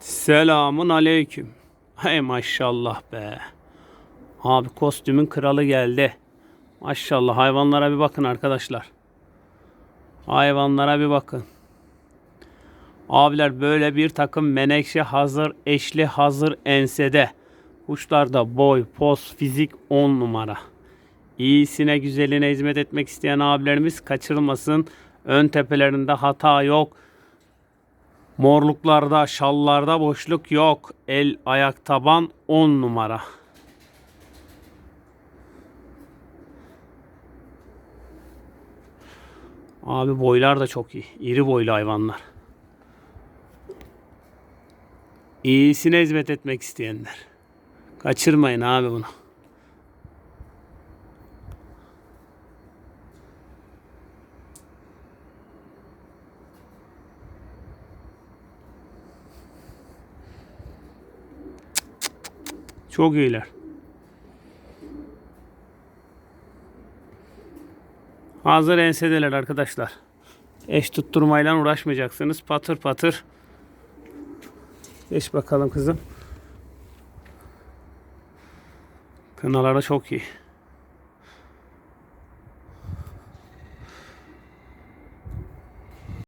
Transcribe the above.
Selamun aleyküm. Hey maşallah be. Abi kostümün kralı geldi. Maşallah hayvanlara bir bakın arkadaşlar. Hayvanlara bir bakın. Abiler böyle bir takım menekşe hazır, eşli hazır ensede. Kuşlarda boy, poz, fizik 10 numara. İyisine güzeline hizmet etmek isteyen abilerimiz kaçırmasın. Ön tepelerinde hata yok. Morluklarda, şallarda boşluk yok. El, ayak, taban 10 numara. Abi boylar da çok iyi. İri boylu hayvanlar. İyisine hizmet etmek isteyenler. Kaçırmayın abi bunu. Çok iyiler. Hazır ensedeler arkadaşlar. Eş tutturmayla uğraşmayacaksınız. Patır patır. Geç bakalım kızım. Kınaları çok iyi.